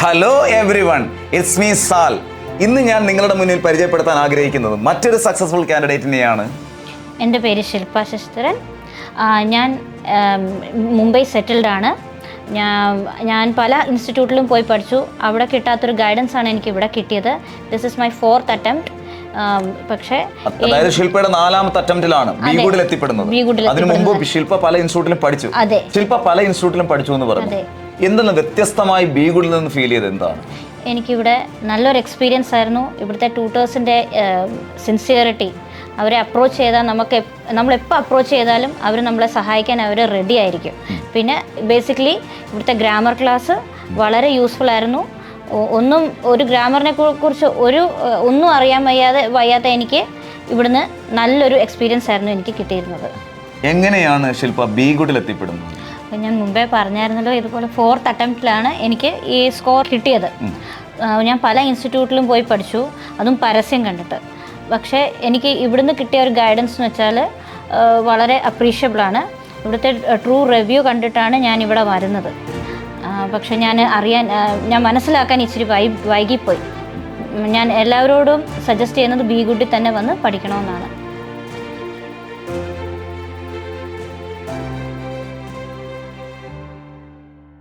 Hello everyone it's me Sal ഇന്ന് ഞാൻ നിങ്ങളുടെ മുന്നിൽ പരിചയപ്പെടുത്താൻ ആഗ്രഹിക്കുന്നത് മറ്റൊരു സക്സസ്ഫുൾ കാൻഡിഡേറ്റിനെയാണ് എന്റെ പേര് ശില്പ ശശിധരൻ. ഞാൻ മുംബൈ സെറ്റിൽഡ് ആണ്. ഞാൻ ഞാൻ പല ഇൻസ്റ്റിറ്റ്യൂട്ടിലും പോയി പഠിച്ചു. അവിടെ കിട്ടാത്തൊരു ഗൈഡൻസ് ആണ് എനിക്ക് ഇവിടെ കിട്ടിയത്. This is my fourth attempt പക്ഷേ അതായത് ശില്പയുടെ നാലാമത്തെ അറ്റംപ്റ്റിലാണ് ബി ഗുഡിൽ എത്തിപ്പെടുന്നത്. അതിനു മുമ്പ് ശില്പ പല ഇൻസ്റ്റിറ്റ്യൂട്ടിലും പഠിച്ചു. ശില്പ പല ഇൻസ്റ്റിറ്റ്യൂട്ടിലും പഠിച്ചു എന്ന് പറഞ്ഞു. എന്തെന്ന് വ്യത്യസ്തമായി ബി ഗുഡിൽ നിന്ന് ഫീൽ ചെയ്ത് എന്താണ്? എനിക്കിവിടെ നല്ലൊരു എക്സ്പീരിയൻസ് ആയിരുന്നു. ഇവിടുത്തെ ട്യൂട്ടേഴ്സിന്റെ സിൻസിയറിറ്റി അവരെ അപ്രോച്ച് ചെയ്താൽ നമുക്ക് നമ്മളെപ്പോൾ അപ്രോച്ച് ചെയ്താലും അവർ നമ്മളെ സഹായിക്കാൻ അവർ റെഡി ആയിരിക്കും. പിന്നെ ബേസിക്കലി ഇവിടുത്തെ ഗ്രാമർ ക്ലാസ് വളരെ യൂസ്ഫുൾ ആയിരുന്നു. ഒന്നും ഒരു ഗ്രാമറിനെ കുറിച്ച് ഒരു ഒന്നും അറിയാൻ വയ്യാതെ വയ്യാത്ത എനിക്ക് ഇവിടുന്ന് നല്ലൊരു എക്സ്പീരിയൻസ് ആയിരുന്നു എനിക്ക് കിട്ടിയിരുന്നത്. എങ്ങനെയാണ് ശില്പ ബി ഗുഡിൽ എത്തിപ്പെടുന്നത്? അപ്പോൾ ഞാൻ മുമ്പേ പറഞ്ഞായിരുന്നല്ലോ ഇതുപോലെ ഫോർത്ത് അറ്റംപ്റ്റിലാണ് എനിക്ക് ഈ സ്കോർ കിട്ടിയത്. ഞാൻ പല ഇൻസ്റ്റിറ്റ്യൂട്ടിലും പോയി പഠിച്ചു അതും പരസ്യം കണ്ടിട്ട്. പക്ഷേ എനിക്ക് ഇവിടുന്ന് കിട്ടിയ ഒരു ഗൈഡൻസ് എന്ന് വെച്ചാൽ വളരെ അപ്രീഷ്യബിൾ ആണ്. ഇവിടുത്തെ ട്രൂ റിവ്യൂ കണ്ടിട്ടാണ് ഞാൻ ഇവിടെ വരുന്നത്. പക്ഷെ ഞാൻ അറിയാൻ ഞാൻ മനസ്സിലാക്കാൻ ഇച്ചിരി വൈ വൈകിപ്പോയി. ഞാൻ എല്ലാവരോടും സജസ്റ്റ് ചെയ്യുന്നത് ബി ഗുഡിൽ തന്നെ വന്ന് പഠിക്കണമെന്നാണ്.